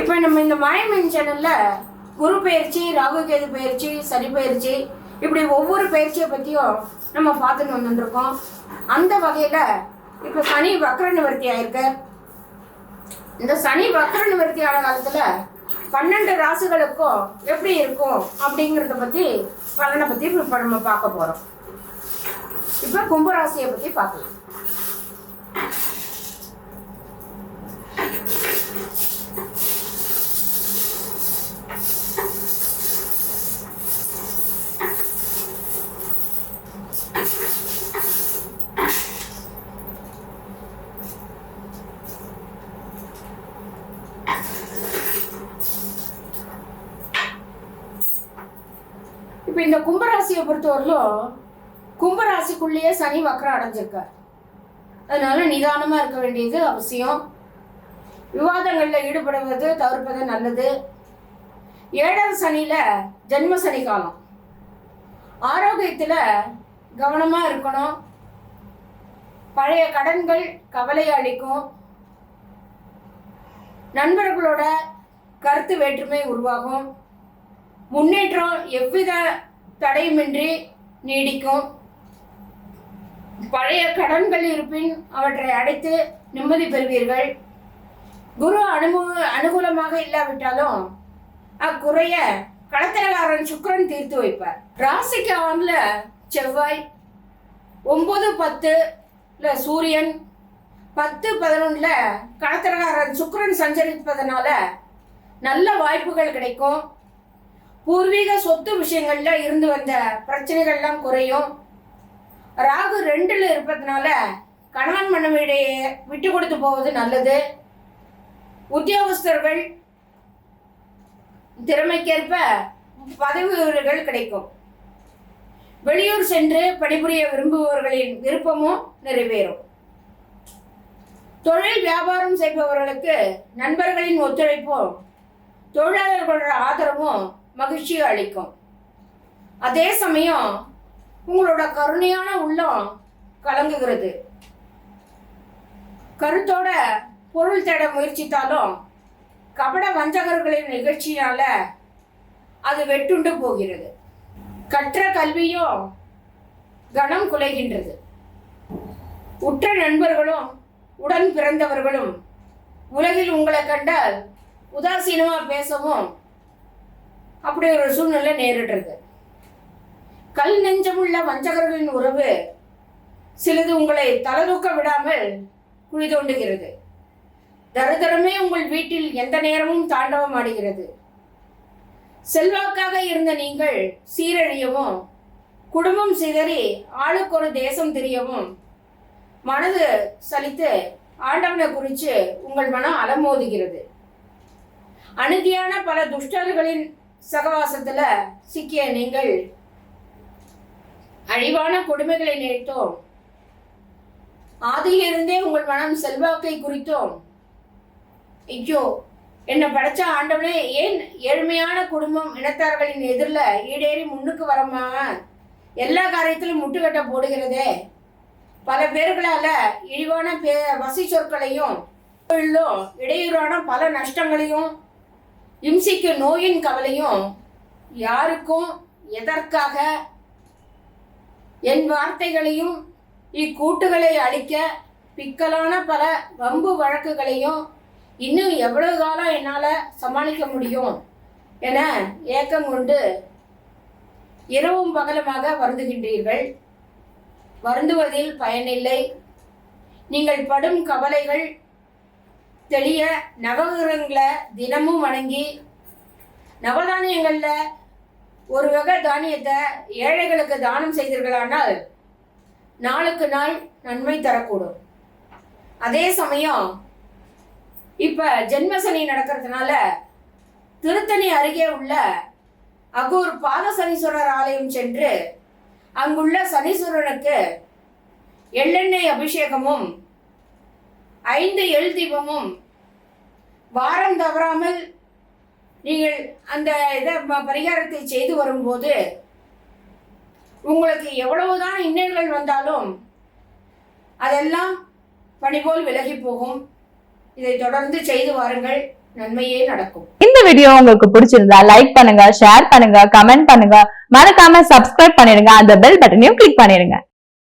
இப்போ நம்ம இந்த மாயன் சேனலில் குரு பயிற்சி ராகு கேது பயிற்சி சனி பயிற்சி இப்படி ஒவ்வொரு பயிற்சியை பற்றியும் நம்ம பார்த்துட்டு வந்துட்டுருக்கோம். அந்த வகையில் இப்போ சனி வக்ர நிவர்த்தி ஆயிருக்கு. இந்த சனி வக்ர நிவர்த்தி ஆன பன்னெண்டு ராசுகளுக்கும் எப்படி இருக்கும் அப்படிங்கிறத பற்றி பலனை பற்றி இப்போ நம்ம பார்க்க போகிறோம் இப்போ கும்பராசியை பற்றி பார்க்கலாம். இப்போ இந்த கும்பராசியை பொறுத்தவரையிலும் கும்பராசிக்குள்ளேயே சனி வக்கரம் அடைஞ்சிருக்கார். அதனால நிதானமாக இருக்க வேண்டியது அவசியம். விவாதங்களில் ஈடுபடுவது தவிர்ப்பது நல்லது. ஏழாவது சனியில் ஜென்ம சனி காலம். ஆரோக்கியத்தில் கவனமாக இருக்கணும். பழைய கடன்கள் கவலையை அளிக்கும். நண்பர்களோட கருத்து வேற்றுமை உருவாகும். முன்னேற்றம் எவ்வித தடையுமின்றி நீடிக்கும். பழைய கடன்கள் இருப்பின் அவற்றை அடைத்து நிம்மதி பெறுவீர்கள். குரு அனுமு அனுகூலமாக இல்லாவிட்டாலும் அக்குறைய கடத்தலகாரன் சுக்ரன் தீர்த்து வைப்பார். ராசிக்கு ஆண்ல செவ்வாய் ஒம்பது பத்துல சூரியன் பத்து பதினொன்றில் கடத்தலகாரன் சுக்ரன் சஞ்சரிப்பதனால நல்ல வாய்ப்புகள் கிடைக்கும். பூர்வீக சொத்து விஷயங்கள்ல இருந்து வந்த பிரச்சனைகள்லாம் குறையும். ராகு ரெண்டுல இருப்பதுனால கணவன் மனைவியிடையே விட்டு கொடுத்து போவது நல்லது. உத்தியோகஸ்தர்கள் திறமைக்கேற்ப பதவி உயர்வுகள் கிடைக்கும். வெளியூர் சென்று பணிபுரிய விரும்புபவர்களின் விருப்பமும் நிறைவேறும். தொழில் வியாபாரம் செய்பவர்களுக்கு நண்பர்களின் ஒத்துழைப்பும் தொழிலாளர்களோட ஆதரவும் மகிழ்ச்சியை அளிக்கும். அதே சமயம் உங்களோட கருணையான உள்ளம் கலங்குகிறது. கருத்தோட பொருள் தேட முயற்சித்தாலும் கபட வஞ்சகர்களின் நிகழ்ச்சியால அது வெட்டுண்டு போகிறது. கற்ற கல்வியும் கனம் குலைகின்றது. உற்ற நண்பர்களும் உடன் பிறந்தவர்களும் உலகில் உங்களை கண்டால் உதாசீனமா பேசவும் அப்படி ஒரு சூழ்நிலை நேரிடுறது கல் நெஞ்சமுள்ள வஞ்சகர்களின் உறவு சிலது உங்களை தலதூக்க விடாமல் குழி தோண்டுகிறது. தருதரமே உங்கள் வீட்டில் எந்த நேரமும் தாண்டவம் ஆடுகிறது. செல்வாக்காக இருந்த நீங்கள் சீரழியவும் குடும்பம் சிதறி ஆளுக்கு ஒரு தேசம் தெரியவும் மனது சலித்து ஆண்டவனை குறித்து உங்கள் மனம் அலமோதுகிறது. அநீதியான பல துஷ்டர்களின் சகவாசத்துல சிக்கிய நீங்கள் அழிவான கொடுமைகளை நினைத்தோம் ஆதியிலிருந்தே உங்கள் மனம் செல்வாக்கை குறித்தோம். ஐயோ என்னை படைச்ச ஆண்டவனே ஏன் ஏழ்மையான குடும்பம் இனத்தார்களின் எதிரில் ஈடேறி முன்னுக்கு வரமாக எல்லா காரியத்திலும் முட்டுக்கட்ட போடுகிறதே. பல பேர்களால் இழிவான பே வசி சொற்களையும் இடையூறான பல நஷ்டங்களையும் இம்சிக்கு நோயின் கவலையும் யாருக்கும் எதற்காக? என் வார்த்தைகளையும் இக்கூட்டுகளை அழிக்க பிக்கலான பல வம்பு வழக்குகளையும் இன்னும் எவ்வளவு காலம் என்னால் சமாளிக்க முடியும் என ஏக்கம் கொண்டு இரவும் பகலமாக வருந்துகின்றீர்கள். வருந்துவதில் பயனில்லை. நீங்கள் படும் கவலைகள் தெளிய நவகிரகங்களை தினமும் வணங்கி நவதானியங்களில் ஒரு வகை தானியத்தை ஏழைகளுக்கு தானம் செய்தீர்களானால் நாளுக்கு நாள் நன்மை தரக்கூடும். அதே சமயம் இப்போ ஜென்மசனி நடக்கிறதுனால திருத்தணி அருகே உள்ள அகூர் பாத சனீஸ்வரர் ஆலயம் சென்று அங்குள்ள சனீஸ்வரனுக்கு எள்ளெண்ணெய் அபிஷேகமும் ஐந்து எள் தீபமும் வாரம் தவறாமல் நீங்கள் அந்த இதை பரிகாரத்தை செய்து வரும்போது உங்களுக்கு எவ்வளவுதான் இன்னல்கள் வந்தாலும் அதெல்லாம் பணிபோல் விலகி போகும். இதை தொடர்ந்து செய்து வாருங்கள். நன்மையே நடக்கும். இந்த வீடியோ உங்களுக்கு பிடிச்சிருந்தா லைக் பண்ணுங்க ஷேர் பண்ணுங்க கமெண்ட் பண்ணுங்க. மறக்காம சப்ஸ்கிரைப் பண்ணிருங்க அந்த பெல் பட்டனையும் கிளிக் பண்ணிடுங்க.